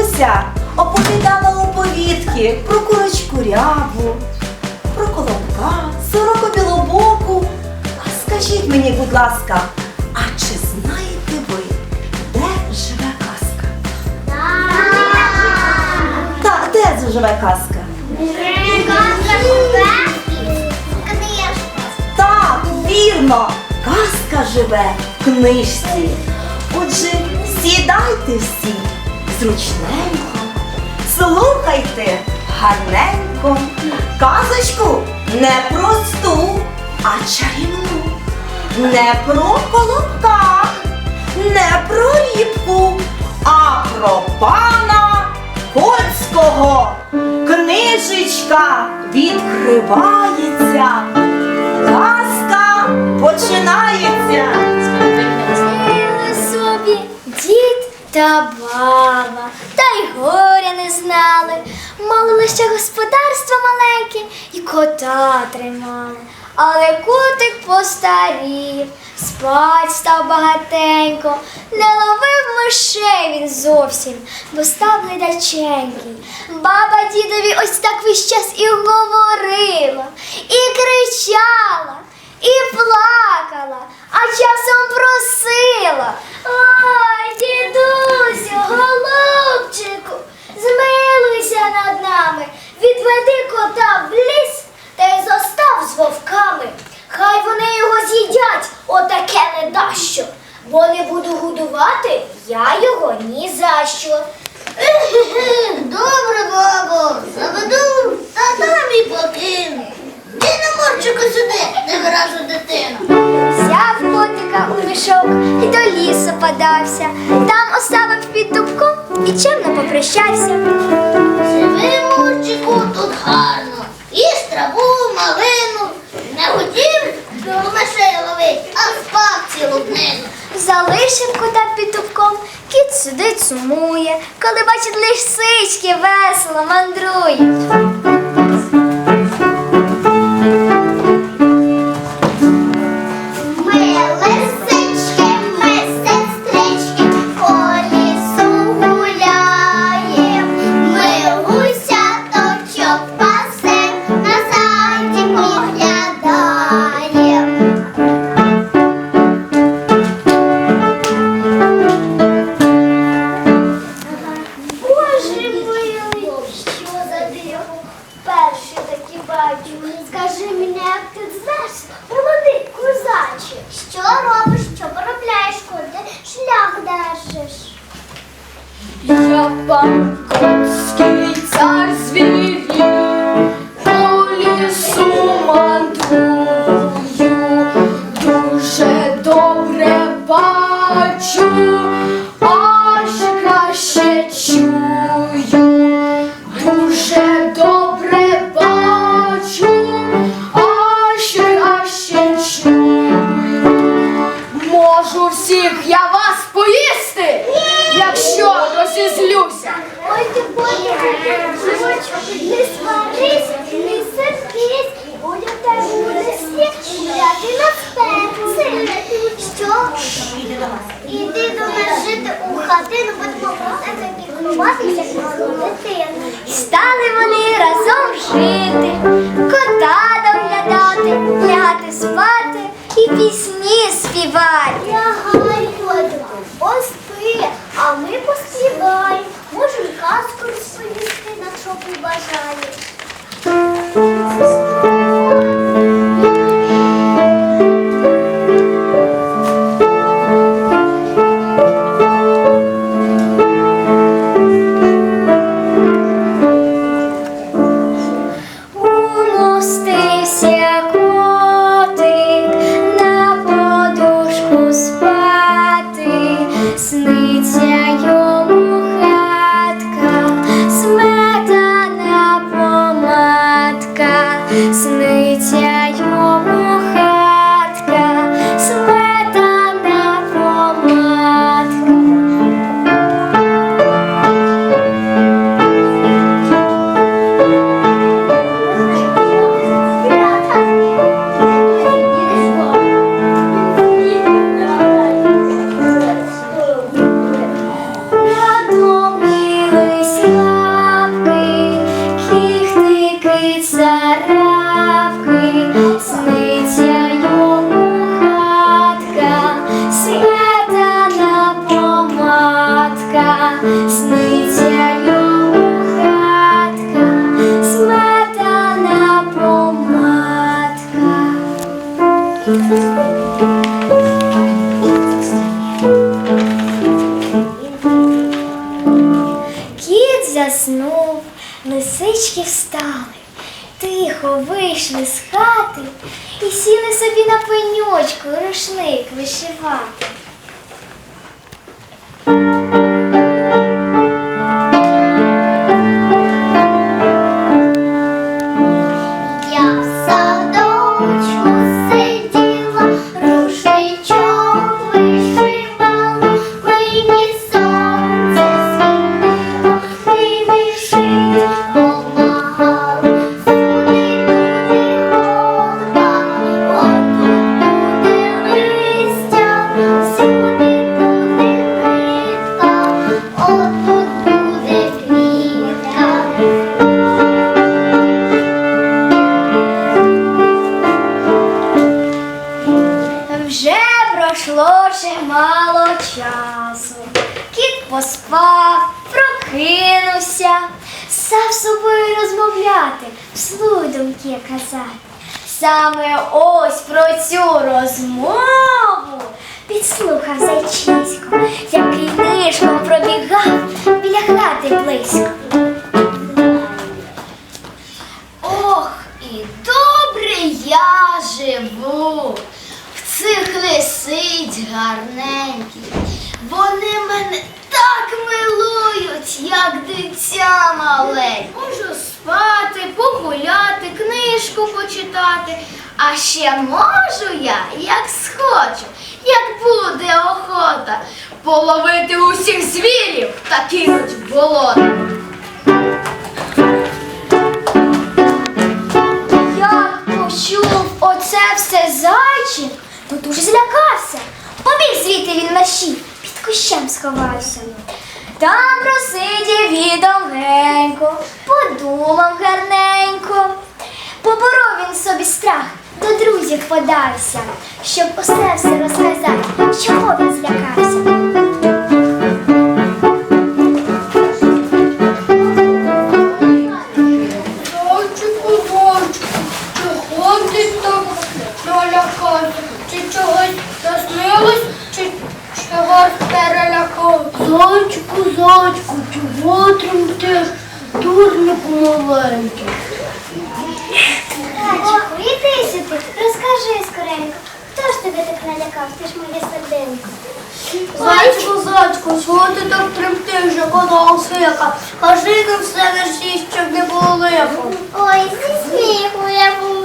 матуся оповідала оповідки про курочку рябу, про колобка, сороку білобоку. А скажіть мені, будь ласка, а чи знаєте ви, де живе казка? Та, де живе казка? Так, вірно, казка живе в книжці. Отже, сідайте всі зручненько, слухайте гарненько. Казочку не просту, а чарівну. Не про колобка, не про рібку, а про пана Коцького. Книжечка відкривається. Казка починається. Собі дід та баба, та й горя не знали. Мали лише господарство маленьке і кота тримали. Але котик постарів, спать став багатенько, не ловив мишей він зовсім, бо став ледаченький. Баба дідові ось так весь час і говорила, і кричала, і плакала, а часом просила. Ой, дідусю, голубчику, змилуйся над нами, відведи кота в ліс та й зостав з вовками. Хай вони його з'їдять, отаке ледащо. Бо не буду годувати, я його ні за що. Добре, бабо, заведу, та там і покину. Ти на морчику сюди, не невиражу дитину. Мішок і до лісу подався. Там оставив під дубком і чемно попрощався. Живи, мурчику, тут гарно. Їж траву, малину. Не хотів мишей ловить, а спав цілу днину. Залишив кота під дубком, кіт сидить сумує, коли бачить лисички весело мандрують. Піклуватися, дитину. Стали вони разом вишивати. Часу. Кіт поспав, прокинувся, з собою розмовляти, вслух думки казати. Саме ось про цю розмову підслухав зайчисько, який нишком пробігав біля хати близько. Ох, і добре я живу. Цих лисиць гарненьких. Вони мене так милують, як дитя маленьке. Можу спати, погуляти, книжку почитати. А ще можу я, як схочу, як буде охота, половити усіх звірів та кинуть в болото. Як почув оце все зайчик, то дуже злякався. Побіг звідти він вночі, під кущем сховався. Там просидів довгенько, подумав гарненько. Поборов він собі страх, до друзів подався, щоб усе все розказати, чого він злякався. Чи чогось заснилось, чи чогось перелякався? Зайчику, зайчику, чого тремтиш? Дурнику маленький. Зайчику, іди сюди, розкажи скоренько. Хто ж тебе так налякав? Ти ж моє серденько. Зайчику, зайчику, чого ти так тремтиш, як одна осика? Кажи нам все мерщій, щоб не було лихо. Ой, зі сміху я помру,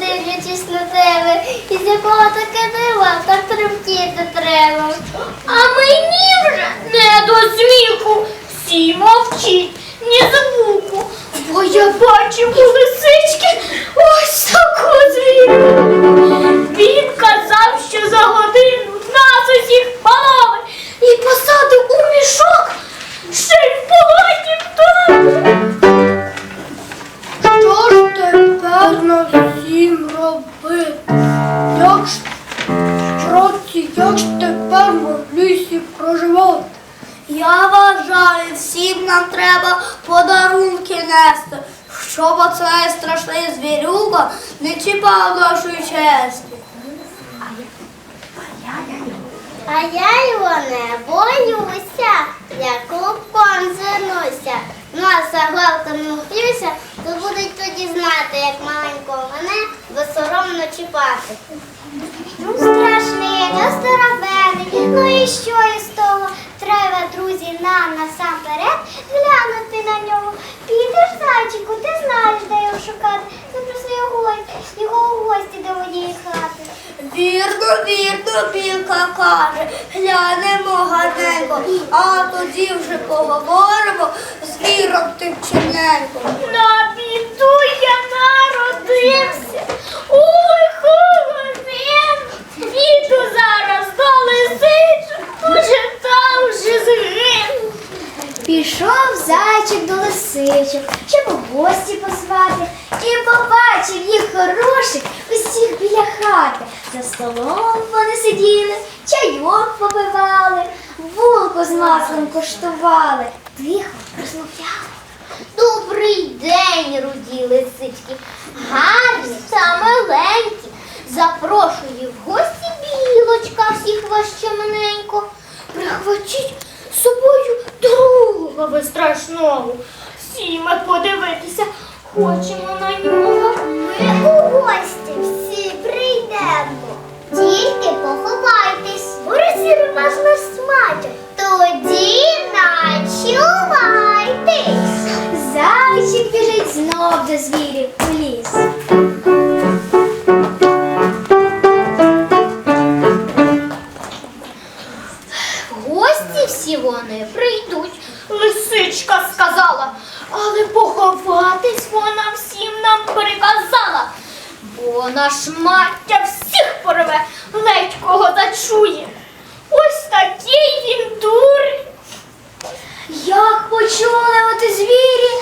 дивлячись на тебе, і з якого таке дива, так тремтіти треба. А мені вже не до сміху, всі мовчіть, ні звуку, бо я бачу у лисички ось таку звірку. Він казав, що за годину нас усіх половить лісі проживати? Я вважаю, всім нам треба подарунки нести, щоб оцей страшний звірюга не чіпав нашої честі. А я його не боюся, я клубком звернуся. Носа гладком вп'юся, то будуть тоді знати, як маленького мене безсоромно чіпати. Ну, страшний, ну здоровений, ну і що із того? Треба, друзі, нам насамперед глянути на нього. Підеш, зайчику, ти знаєш, де його шукати. Запроси його, його у гості до моєї хати. Вірно, вірно, білка каже, глянемо гарненько, а тоді вже поговоримо з віром тим чиненьком. На біду я народився. Пішов зайчик до лисичок, щоб у гості позвати, і побачив їх хороших усіх біля хати. За столом вони сиділи, чайок попивали, булку з маслом коштували, тихо розмовляли. Добрий день, руді лисички. Гарні та маленькі. Запрошую в гості білочка всіх вас щемененько. Прихвачіть собою друга ви страшного. Всі подивитися хочемо на нього. Ми у гості всі прийдемо. Тільки поховайтесь. Борисі вас не смачать. Тоді начувайтесь. Зайчик біжить знов до звірів у ліс. Поховатись вона всім нам приказала, бо на шмаття всіх порве, ледь кого зачує. Ось такий він дурень. Як почули оти звірі,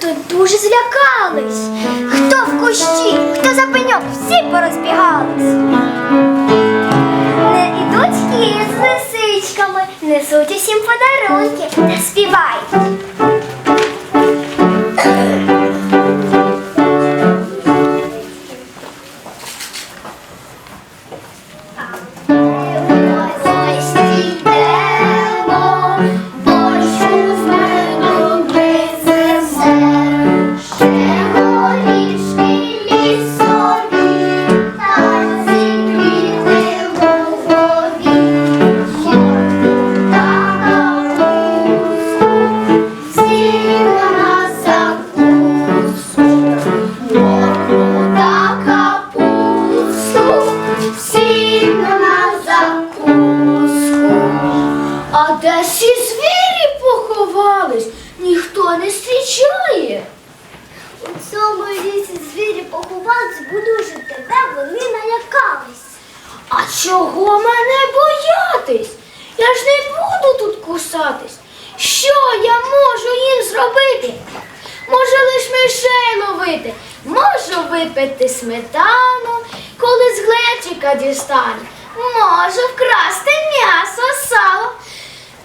то дуже злякались. Хто в кущі, хто за пеньок, всі порозбігались. Не ідуть кіт з лисичками, несуть усім подарунки, не співають. Випити сметану, коли з глечика дістану. Можу вкрасти м'ясо, сало.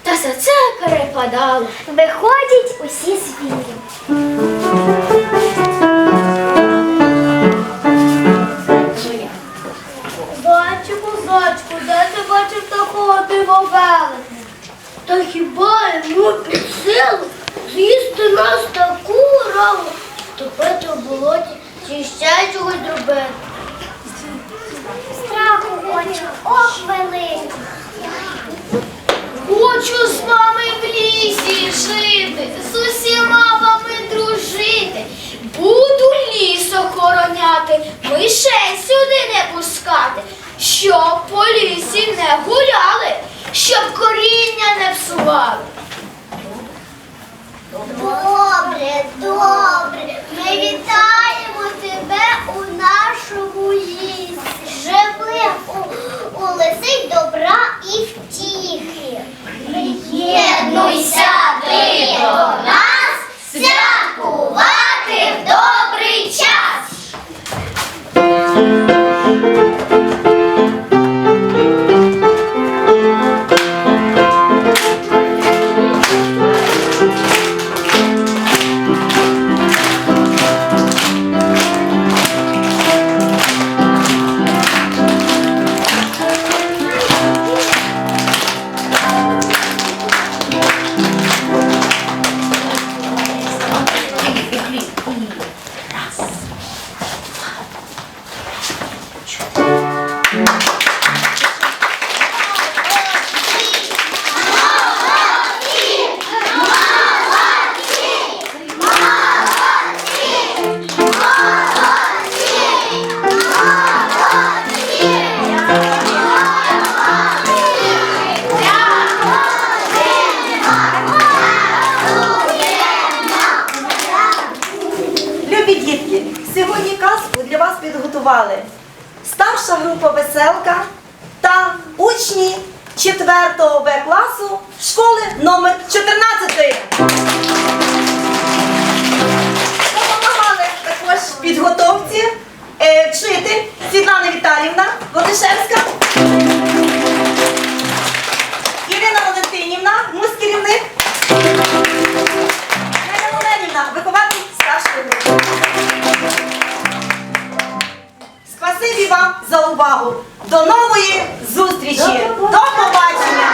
Та за це перепадало. Виходять усі звірі. Зайчику, зайчику, де ти бачив такого дивовелика? Та хіба йому під силу з'їсти нас таку раву, втопити в болоті чи ще чогось зробити? Страху хочу, ох великий. Хочу з вами в лісі жити, з усіма вами дружити. Буду ліс охороняти, мишей сюди не пускати, щоб по лісі не гуляли, щоб коріння не псували. Добре, добре. Ми вітаємо тебе у нашому лісі. Живи у, у лисий добра вас старша група веселка та учні 4 Б класу школи номер 14. Допомагали також підготовці е, вчитель Світлана Віталівна Волошевська, Ірина Валентинівна, муз керівник. Увагу. До нової зустрічі. До побачення.